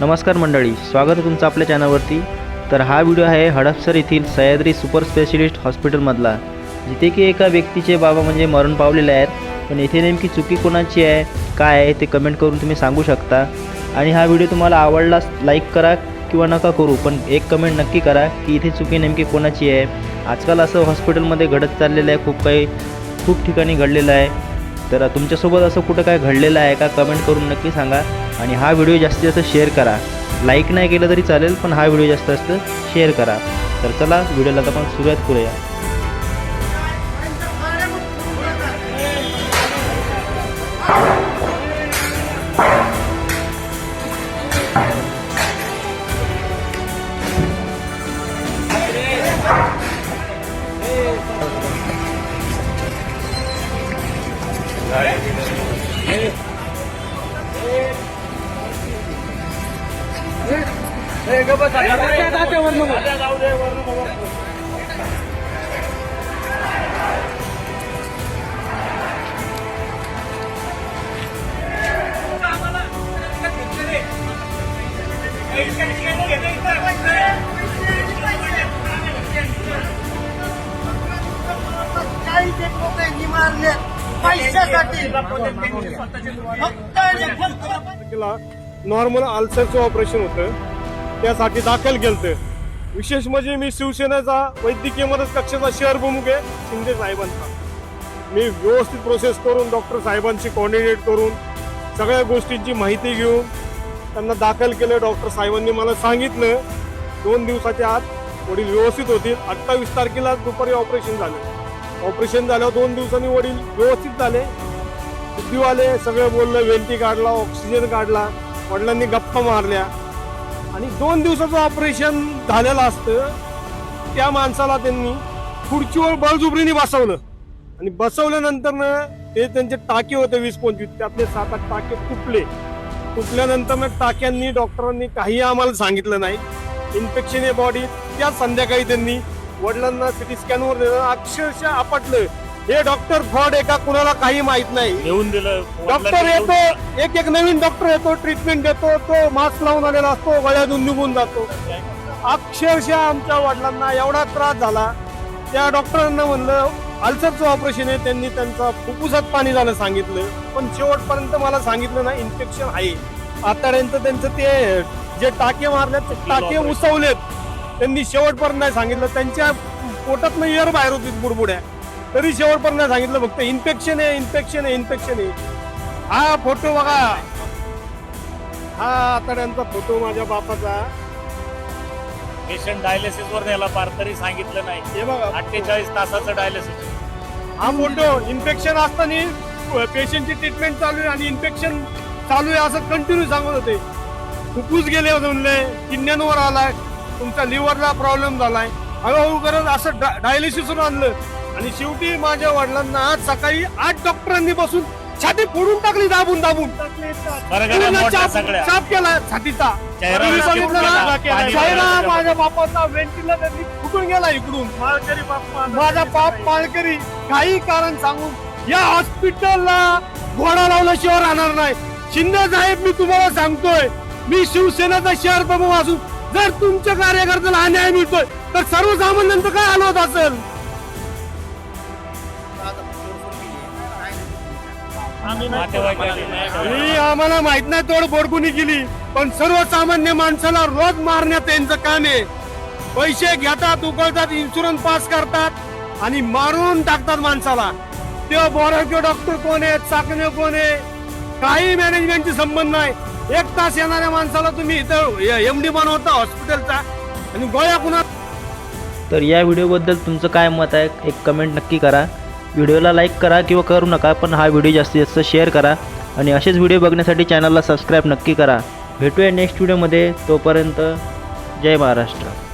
नमस्कार मंडळी स्वागत आहे तुमचं आपल्या चॅनलवरती. तर हा व्हिडिओ आहे हडपसर येथील सह्याद्री सुपर स्पेशलिस्ट हॉस्पिटलमधला जिथे की एका व्यक्तीचे बाबा म्हणजे मरण पावलेले आहेत. पण इथे नेमकी चुकी कोणाची आहे काय आहे ते कमेंट करून तुम्ही सांगू शकता. आणि हा व्हिडिओ तुम्हाला आवडलास लाईक करा किंवा नका करू पण एक कमेंट नक्की करा की इथे चुकी नेमकी कोणाची आहे. आजकाल असं हॉस्पिटलमध्ये घडत चाललेलं आहे खूप काही खूप ठिकाणी घडलेलं आहे. तर तुमच्यासोबत असं कुठं काय घडलेलं आहे का कमेंट करून नक्की सांगा. आणि हा व्हिडिओ जास्तीत जास्त शेअर करा लाईक नाही केलं तरी चालेल पण हा व्हिडिओ जास्त जास्त शेअर करा तर चला व्हिडिओला आता आपण सुरुवात करूया Hey! नॉर्मल अल्सरचं ऑपरेशन होतं. त्यासाठी दाखल केलं विशेष म्हणजे मी शिवसेनेचा वैद्यकीय मदत कक्षाचा शहर प्रमुख आहे शिंदे साहेबांचा. मी व्यवस्थित प्रोसेस करून डॉक्टर साहेबांशी कॉर्डिनेट करून सगळ्या गोष्टींची माहिती घेऊन त्यांना दाखल केलं. डॉक्टर साहेबांनी मला सांगितलं दोन दिवसाच्या आत वडील व्यवस्थित होतील. अठ्ठावीस तारखेला दुपारी ऑपरेशन झालं. ऑपरेशन झाल्यावर दोन दिवसांनी वडील व्यवस्थित झाले. बुद्धीवाले सगळं बोललं वेंटी काढला ऑक्सिजन काढला. वडिलांनी गप्पा मारल्या. आणि दोन दिवसाचं ऑपरेशन झालेलं असतं. त्या माणसाला त्यांनी खुर्चीवर बळजुबरीने बसवलं. आणि बसवल्यानंतर ते त्यांचे टाके होते वीस पंचवीस त्यातले सात आठ टाके तुटले. तुटल्यानंतर टाक्यांनी डॉक्टरांनी काही आम्हाला सांगितलं नाही. इन्फेक्शन आहे बॉडी त्या संध्याकाळी त्यांनी वडिलांना सिटी स्कॅनवर दिलं अक्षरशः आपटलं. हे डॉक्टर फ्रॉड आहे का कुणाला काही माहीत नाही. नेऊन दिलं डॉक्टर येतो एक एक नवीन डॉक्टर येतो ट्रीटमेंट देतो तो मास्क लावून आलेला असतो गळ्यातून निघून जातो. अक्षरशः आमच्या वडिलांना एवढा त्रास झाला त्या डॉक्टरांना म्हणलं अल्सरचं ऑपरेशन आहे त्यांनी त्यांचा फुफ्फुसात पाणी झालं सांगितलं पण शेवटपर्यंत मला सांगितलं ना इन्फेक्शन आहे. आतापर्यंत त्यांचं ते जे टाके मारले ते टाके उसवलेत. त्यांनी शेवटपर्यंत नाही सांगितलं त्यांच्या पोटात एअर बाहेर होती बुडबुड्या. तरी शेवटपर्यंत नाही सांगितलं फक्त इन्फेक्शन आहे इन्फेक्शन आहे इन्फेक्शन आहे. हा फोटो बघा. हा आताड्यांचा फोटो माझ्या बापाचा. पेशंट डायलिसिस वर नेला पार तरी सांगितलं नाही. हे बघा. अठ्ठेचाळीस तासाचं डायलिसिस हा फोटो इन्फेक्शन असताना पेशंटची ट्रीटमेंट चालू आहे आणि इन्फेक्शन चालू आहे असं कंटिन्यू सांगत होते. फुफ्फुस गेले म्हणले किडण्यांवर आलाय तुमच्या लिव्हरला प्रॉब्लेम झालाय. हळूहळू करत असं डायलिसिसवर आणलं. आणि शेवटी माझ्या वडिलांना आज सकाळी आठ डॉक्टरांनी बसून छाती फोडून टाकली दाबून दाबून. चाप. चाप केला छातीचा. चेहरा माझ्या बापाचा व्हेंटिलेटर फुटून गेला इकडून. माळकरी माझा बाप माळकरी. काही कारण सांगून या हॉस्पिटलला घोडा लावल्याशिवाय राहणार नाही. शिंदे साहेब मी तुम्हाला सांगतोय मी शिवसेनेचा शहर प्रमुख असून जर तुमच्या कार्यकर्त्याला अन्याय मिळतोय तर सर्वसामान्यांचं काय होत असेल? ही आम्हाला माहीत नाही तोडफोड कुणी केली. पण सर्वसामान्य माणसाला रोज मारण्यात यांचं काम आहे. पैसे घेतात उकळतात इन्शुरन्स पास करतात आणि मारून टाकतात माणसाला. ते बोराचे डॉक्टर कोण आहेत चाकणे कोण आहे? काही मॅनेजमेंटची संबंध नाही. एक तास येणाऱ्या माणसाला तुम्ही इथं एम डी बनवता हॉस्पिटलचा आणि गोळ्या कुणा तर या व्हिडिओबद्दल तुमचं काय मत आहे एक कमेंट नक्की करा. व्हिडिओला लाईक करा किंवा करू नका पण हा व्हिडिओ जास्तीत जास्त शेअर करा आणि असेच व्हिडिओ बघण्यासाठी चॅनलला सबस्क्राईब नक्की करा. भेटूया नेक्स्ट व्हिडिओमध्ये. तोपर्यंत जय महाराष्ट्र.